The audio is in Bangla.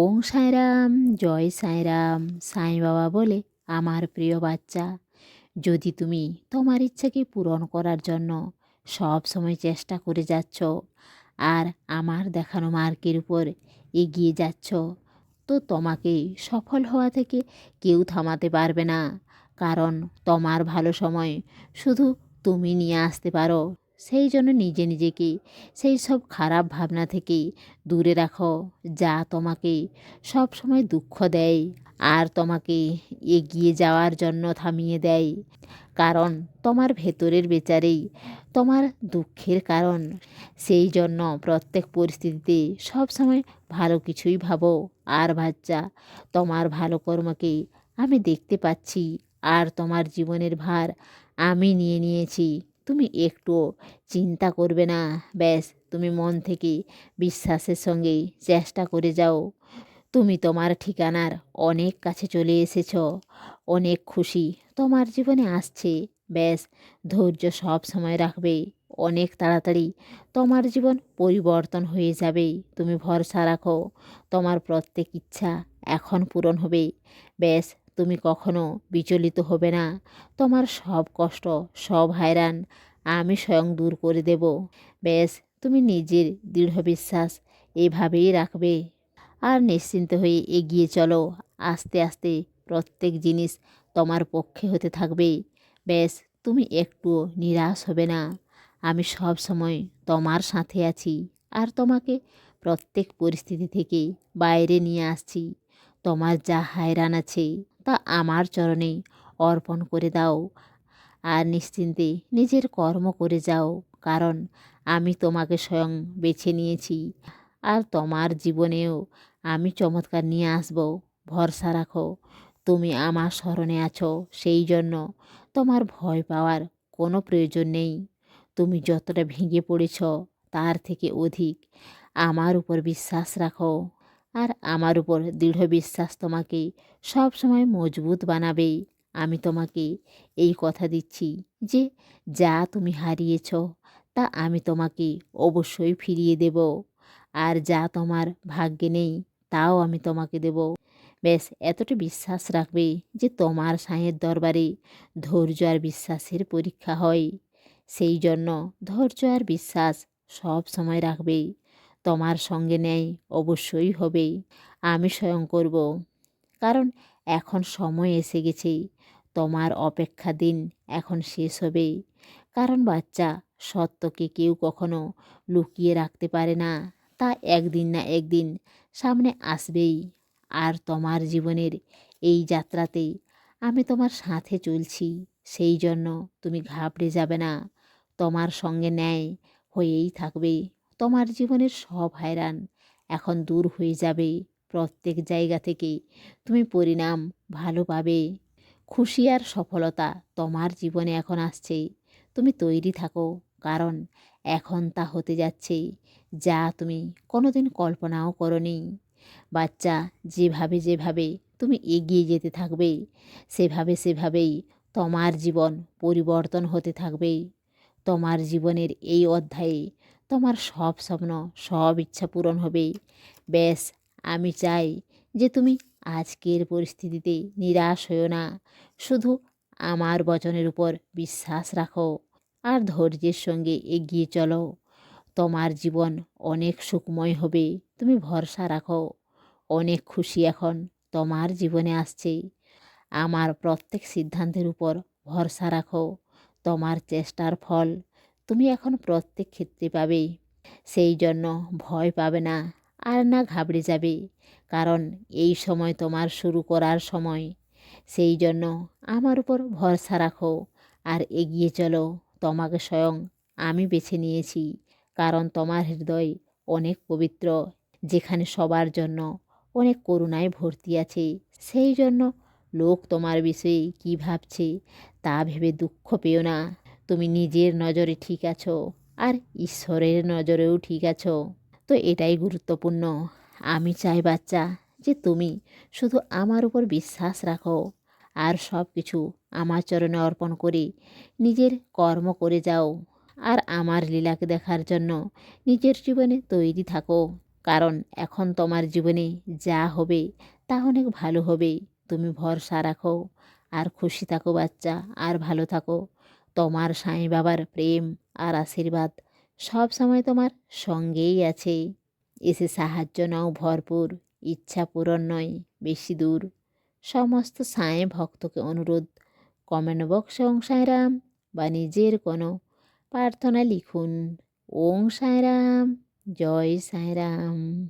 ওং সাঁইরাম, জয় সাঁইরাম, সাঁই বাবা বলে আমার প্রিয় বাচ্চা। যদি তুমি তোমার ইচ্ছাকে পূরণ করার জন্য সব সময় চেষ্টা করে যাচ্ছ আর আমার দেখানো মার্কের উপর এগিয়ে যাচ্ছ, তো তোমাকে সফল হওয়া থেকে কেউ থামাতে পারবে না। কারণ তোমার ভালো সময় শুধু তুমি নিয়ে আসতে পারো। সেই জন্য নিজে নিজেকে সেই সব খারাপ ভাবনা থেকে দূরে রাখো, যা তোমাকে সব সময় দুঃখ দেয় আর তোমাকে এগিয়ে যাওয়ার জন্য থামিয়ে দেয়। কারণ তোমার ভেতরের বেচারেই তোমার দুঃখের কারণ। সেই জন্য প্রত্যেক পরিস্থিতিতে সব সময় ভালো কিছুই ভাবো। আর বাচ্চা, তোমার ভালো কর্মকে আমি দেখতে পাচ্ছি আর তোমার জীবনের ভার আমি নিয়ে নিয়েছি। তুমি একটুও চিন্তা করবে না। ব্যাস, তুমি মন থেকে বিশ্বাসের সঙ্গে চেষ্টা করে যাও। তুমি তোমার ঠিকানার অনেক কাছে চলে এসেছ। অনেক খুশি তোমার জীবনে আসছে। ব্যাস, ধৈর্য সব সময় রাখবে। অনেক তাড়াতাড়ি তোমার জীবন পরিবর্তন হয়ে যাবে। তুমি ভরসা রাখো। তোমার প্রত্যেক ইচ্ছা এখন পূরণ হবে। ব্যাস তুমি কখনো বিচলিত হবে না। তোমার সব কষ্ট, সব হায়রান আমি স্বয়ং দূর করে দেব। ব্যাস, তুমি নিজের দৃঢ় বিশ্বাস এভাবেই রাখবে। আর নিশ্চিন্ত হয়ে এগিয়ে চলো। আস্তে আস্তে প্রত্যেক জিনিস তোমার পক্ষে হতে থাকবে। ব্যাস, তুমি একটুও নিরাশ হবে না। আমি সব সময় তোমার সাথে আছি আর তোমাকে প্রত্যেক পরিস্থিতি থেকে বাইরে নিয়ে আসছি। তোমার যা হায়রান আছে তা আমার চরণে অর্পণ করে দাও। আর নিশ্চিন্তে নিজের কর্ম করে যাও, কারণ আমি তোমাকে স্বয়ং বেছে নিয়েছি। আর তোমার জীবনেও আমি চমৎকার নিয়ে আসব, ভরসা রাখো। তুমি আমার স্মরণে আছো, সেই জন্য তোমার ভয় পাওয়ার কোনো প্রয়োজন নেই। তুমি যতটা ভেঙে পড়েছ, তার থেকে অধিক আমার উপর বিশ্বাস রাখো। আর আমার উপর দৃঢ় বিশ্বাস তোমাকে সব সময় মজবুত বানাবে আমি তোমাকে এই কথা দিচ্ছি যে, যা তুমি হারিয়েছ, তা আমি তোমাকে অবশ্যই ফিরিয়ে দেব। আর যা তোমার ভাগ্যে নেই, তাও আমি তোমাকে দেব। ব্যাস এতটা বিশ্বাস রাখবে যে, তোমার সাঁয়ের দরবারে ধৈর্য আর বিশ্বাসের পরীক্ষা হয়। সেই জন্য ধৈর্য আর বিশ্বাস সব সময় রাখবে তোমার সঙ্গে নেয় অবশ্যই হবে আমি স্বয়ং করব। কারণ এখন সময় এসে গেছে। তোমার অপেক্ষা দিন, এখন শেষ হবে কারণ বাচ্চা, সত্যকে কেউ কখনো লুকিয়ে রাখতে পারে না। তা একদিন না একদিন সামনে আসবেই। আর তোমার জীবনের এই যাত্রাতে আমি তোমার সাথে চলছি। সেই জন্য তুমি ঘাবড়ে যাবে না। তোমার সঙ্গে ন্যায় হয়েই থাকবে। তোমার জীবনের সব হায়রান এখন দূর হয়ে যাবে প্রত্যেক জায়গা থেকে তুমি পরিণাম ভালো পাবে। খুশি আর সফলতা তোমার জীবনে এখন আসছে। তুমি তৈরি থাকো, কারণ এখন তা হতে যাচ্ছে, যা তুমি কোনোদিন কল্পনাও করনি। বাচ্চা, যেভাবে যেভাবে তুমি এগিয়ে যেতে থাকবে, সেভাবে সেভাবেই তোমার জীবন পরিবর্তন হতে থাকবে। তোমার জীবনের এই অধ্যায়ে তোমার সব স্বপ্ন, সব ইচ্ছা পূরণ হবে ব্যাস, আমি চাই যে তুমি আজকের পরিস্থিতিতে নিরাশ হও না। শুধু আমার বচনের উপর বিশ্বাস রাখো আর ধৈর্যের সঙ্গে এগিয়ে চলো। তোমার জীবন অনেক সুখময় হবে, তুমি ভরসা রাখো। অনেক খুশি এখন তোমার জীবনে আসছে। আমার প্রত্যেক সিদ্ধান্তের উপর ভরসা রাখো। তোমার চেষ্টার ফল তুমি এখন প্রত্যেক ক্ষেত্রে পাবে সেই জন্য ভয় পাবে না, আর না ঘাবড়ে যাবে, কারণ এই সময় তোমার শুরু করার সময়। সেই জন্য আমার উপর ভরসা রাখো, আর এগিয়ে চলো, তোমাকে স্বয়ং আমি বেছে নিয়েছি, কারণ তোমার হৃদয় অনেক পবিত্র, যেখানে সবার জন্য অনেক করুণায় ভর্তি আছে। সেই জন্য লোক তোমার বিষয়ে কী ভাবছে, তা ভেবে দুঃখ পেও না। তুমি নিজের নজরে ঠিক আছো আর ঈশ্বরের নজরেও ঠিক আছো। তো এটাই গুরুত্বপূর্ণ। আমি চাই বাচ্চা, যে তুমি শুধু আমার উপর বিশ্বাস রাখো আর সব কিছু আমার চরণে অর্পণ করে নিজের কর্ম করে যাও আর আমার লীলাকে দেখার জন্য নিজের জীবনে তৈরি থাকো। কারণ এখন তোমার জীবনে যা হবে তা অনেক ভালো হবে। তুমি ভরসা রাখো আর খুশি থাকো বাচ্চা, আর ভালো থাকো। তোমার সাঁই বাবার প্রেম আর আশীর্বাদ সব সময় তোমার সঙ্গেই আছে। এসে সাহায্য নাও ভরপুর, ইচ্ছা পূরণ নয়, বেশি দূর। সমস্ত সাঁয়ে ভক্তকে অনুরোধ কমেন্ট বক্সে ওং সাঁয়রাম বা নিজের কোনো প্রার্থনা লিখুন। ওং সাঁয়রাম জয় সাঁয়রাম